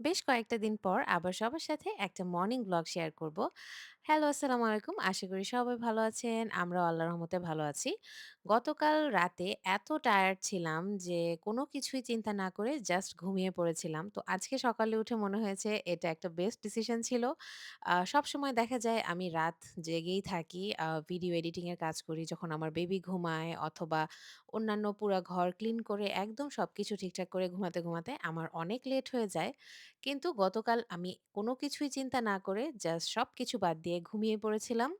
বেশ কয়েকটা দিন পর আবার সবার সাথে একটা মর্নিং ব্লগ শেয়ার করব। হ্যালো, আসসালামু আলাইকুম। আশা করি সবাই ভালো আছেন। আমরাও আল্লাহর রহমতে ভালো আছি। গতকাল রাতে এত টায়ার্ড ছিলাম যে কোনো কিছুই চিন্তা না করে জাস্ট ঘুমিয়ে পড়েছিলাম। তো আজকে সকালে উঠে মনে হয়েছে এটা একটা বেস্ট ডিসিশন ছিল। আ সবসময় দেখা যায় আমি রাত জেগেই থাকি। ভিডিও এডিটিং এর কাজ করি যখন আমার বেবি ঘুমায় অথবা অন্যান্য পুরা ঘর ক্লিন করে একদম সবকিছু ঠিকঠাক করে ঘুমাতে, ঘুমাতে আমার অনেক লেট হয়ে যায়। কিন্তু গতকাল আমি কোনো কিছুই চিন্তা না করে জাস্ট সবকিছু বাদ দিয়ে ঘুমিয়ে পড়েছিলাম।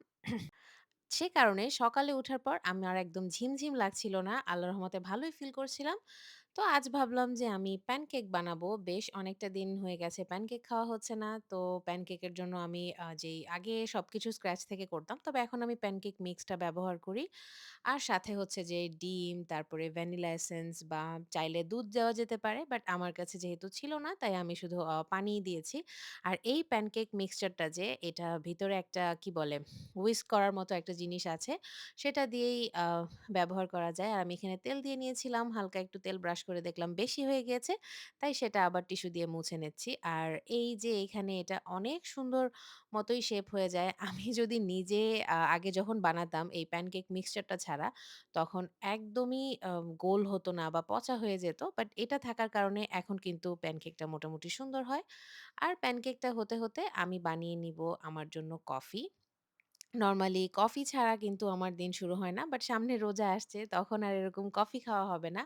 সে কারণে সকালে উঠার পর আমার একদম ঝিমঝিম লাগছিল না। আল্লাহর রহমতে ভালোই ফিল করছিলাম। তো আজ ভাবলাম যে আমি প্যানকেক বানাবো। বেশ অনেকটা দিন হয়ে গেছে প্যানকেক খাওয়া হচ্ছে না। তো প্যানকেকের জন্য আমি যেই আগে সবকিছু স্ক্র্যাচ থেকে করতাম। তবে এখন আমি প্যানকেক মিক্সটা ব্যবহার করি। আর সাথে হচ্ছে যে ডিম, তারপরে ভ্যানিলা এসেন্স বা চাইলে দুধ দেওয়া যেতে পারে। বাট আমার কাছে যেহেতু ছিল না তাই আমি শুধু আ পানিই দিয়েছি। আর এই প্যানকেক মিক্সচারটা যে এটা ভিতরে একটা কি বলে হুইস্ক করার মতো একটা জিনিস আছে। সেটা দিয়েই ব্যবহার করা যায়। আর আমি এখানে তেল দিয়ে নিয়েছিলাম। হালকা একটু তেল ব্রাশ করে দেখলাম বেশি হয়ে গিয়েছে। তাই সেটা আবার টিস্যু দিয়ে মুছে নিচ্ছি। আর এই যে এখানে এটা অনেক সুন্দর মতোই শেপ হয়ে যায়। আমি যদি নিজে আগে যখন বানাতাম এই প্যানকেক মিক্সচারটা ছাড়া, তখন একদমই গোল হতো না বা পচা হয়ে যেত। বাট এটা থাকার কারণে এখন কিন্তু প্যানকেকটা মোটামুটি সুন্দর হয়। আর প্যানকেকটা হতে, হতে আমি বানিয়ে নিব আমার জন্য কফি। নর্মালি কফি ছাড়া কিন্তু আমার দিন শুরু হয় না। বাট সামনে রোজা আসছে তখন আর এরকম কফি খাওয়া হবে না।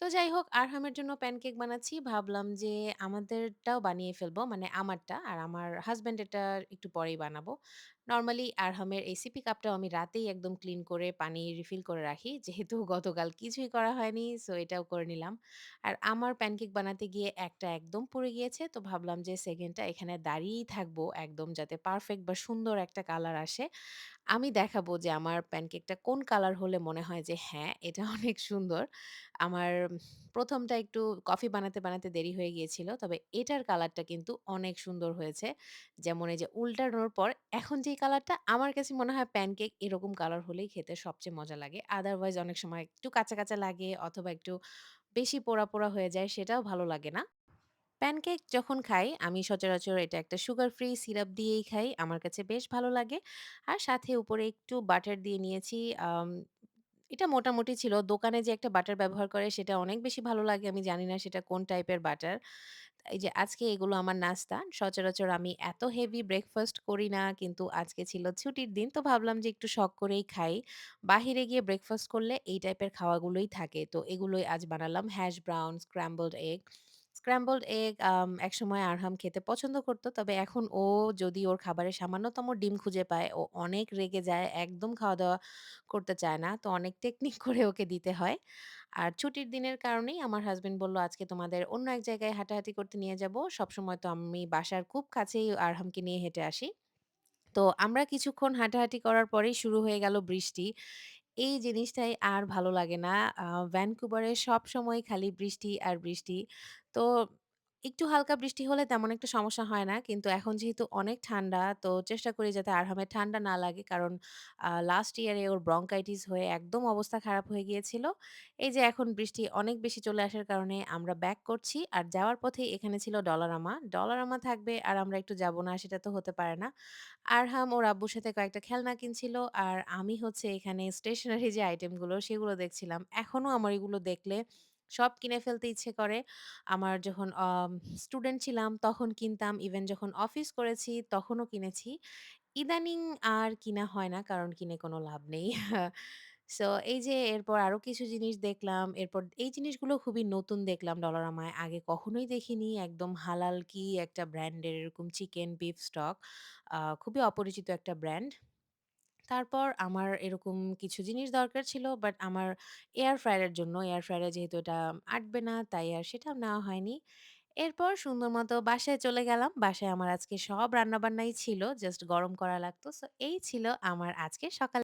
তো যাই হোক আরহামের জন্য প্যানকেক বানাচ্ছি। ভাবলাম যে আমাদেরটাও বানিয়ে ফেলব। মানে আমারটা। আর আমার হাসব্যান্ডেরটা একটু পরেই বানাবো। নরমালি আরহামের এই সিপি কাপটাও আমি রাতেই একদম ক্লিন করে পানি রিফিল করে রাখি। যেহেতু গতকাল কিছুই করা হয়নি সো এটাও করে নিলাম। আর আমার প্যানকেক বানাতে গিয়ে একটা একদম পুড়ে গিয়েছে। তো ভাবলাম যে সেকেন্ডটা এখানে দাঁড়িয়েই থাকব একদম যাতে পারফেক্ট বা সুন্দর একটা কালার আসে। আমি দেখাবো যে আমার প্যানকেকটা কোন কালার হলে মনে হয় যে হ্যাঁ, এটা অনেক সুন্দর। আমার প্রথমটা একটু কফি বানাতে, বানাতে দেরি হয়ে গিয়েছিল। তবে এটার কালারটা কিন্তু অনেক সুন্দর হয়েছে। যেমন এই যে উল্টানোর পর এখন যেই কালারটা আমার কাছে মনে হয় প্যানকেক এরকম কালার হলেই খেতে সবচেয়ে মজা লাগে। আদারওয়াইজ অনেক সময় একটু কাঁচা, কাঁচা লাগে অথবা একটু বেশি পোড়া, পোড়া হয়ে যায় সেটাও ভালো লাগে না। প্যানকেক যখন খাই আমি সচরাচর এটা একটা সুগার ফ্রি সিরাপ দিয়েই খাই। আমার কাছে বেশ ভালো লাগে। আর সাথে উপরে একটু বাটার দিয়ে নিয়েছি। এটা মোটামুটি ছিল। দোকানে যে একটা বাটার ব্যবহার করে সেটা অনেক বেশি ভালো লাগে। আমি জানি না সেটা কোন টাইপের বাটার। এই যে আজকে এগুলো আমার নাস্তা। সচরাচর আমি এত হেভি ব্রেকফাস্ট করি না। কিন্তু আজকে ছিল ছুটির দিন। তো ভাবলাম যে একটু শখ করেই খাই। বাহিরে গিয়ে ব্রেকফাস্ট করলে এই টাইপের খাওয়াগুলোই থাকে। তো এগুলোই আজ বানালাম hash brown, scrambled egg. Scrambled egg আম একসময় আরহাম খেতে পছন্দ করত। তবে এখন ও যদি ওর খাবারে সামান্যতম ডিম খুঁজে পায়, ও অনেক রেগে যায়। একদম খাওয়া-দাওয়া করতে চায় না। তো অনেক টেকনিক করে ওকে দিতে হয়। আর ছুটির দিনের কারণেই আমার হাসব্যান্ড বলল, "আজকে তোমাদের অন্য এক জায়গায় হাঁটাহাঁটি করতে নিয়ে যাব।" সবসময় তো আমি বাসার খুব কাছেই আরহামকে নিয়ে হেঁটে আসি। তো আমরা কিছুক্ষণ হাঁটাহাঁটি করার পরেই শুরু হয়ে গেল বৃষ্টি। এই জিনিসটাই আর ভালো লাগে না। আ ভ্যানকুভারে সবসময় খালি বৃষ্টি আর বৃষ্টি। তো একটু হালকা বৃষ্টি হলে তেমন একটা সমস্যা হয় না। কিন্তু এখন যেহেতু অনেক ঠান্ডা, তো চেষ্টা করি যাতে আরহামের ঠান্ডা না লাগে। কারণ লাস্ট ইয়ারে ওর ব্রঙ্কাইটিস হয়ে একদম অবস্থা খারাপ হয়ে গিয়েছিল। এই যে এখন বৃষ্টি অনেক বেশি চলে আসার কারণে আমরা ব্যাক করছি। আর যাওয়ার পথে এখানে ছিল ডলারামা। ডলারামা থাকবে আর আমরা একটু যাব না, সেটা তো হতে পারে না। আরহাম ওর আব্বুর সাথে কয়েকটা খেলনা কিনছিল। আর আমি হচ্ছে এখানে স্টেশনারি যে আইটেমগুলো সেগুলো দেখছিলাম। এখনও আমার এগুলো দেখলে সব কিনে ফেলতে ইচ্ছে করে। আমার যখন স্টুডেন্ট ছিলাম তখন কিনতাম। ইভেন যখন অফিস করেছি তখনও কিনেছি। ইদানিং আর কিনা হয় না কারণ কিনে কোনো লাভ নেই। সো এই যে এরপর আরও কিছু জিনিস দেখলাম। এরপর এই জিনিসগুলো খুবই নতুন দেখলাম ডলারামায়। আগে কখনোই দেখিনি। একদম হালাল কি একটা ব্র্যান্ডের এরকম চিকেন, বিফ স্টক। খুবই অপরিচিত একটা ব্র্যান্ড। তারপর আমার এরকম কিছু জিনিস দরকার ছিল বাট আমার এয়ার ফ্রায়ারের জন্য এয়ার ফ্রায়ারে যেহেতু এটা আটবে না, তাই আর সেটা নেওয়া হয়নি। এরপর সুন্দর মতো বাসায় চলে গেলাম। বাসায় আমার আজকে সব রান্নাবান্নাই ছিল। জাস্ট গরম করা লাগতো। সো এই ছিল আমার আজকে সকাল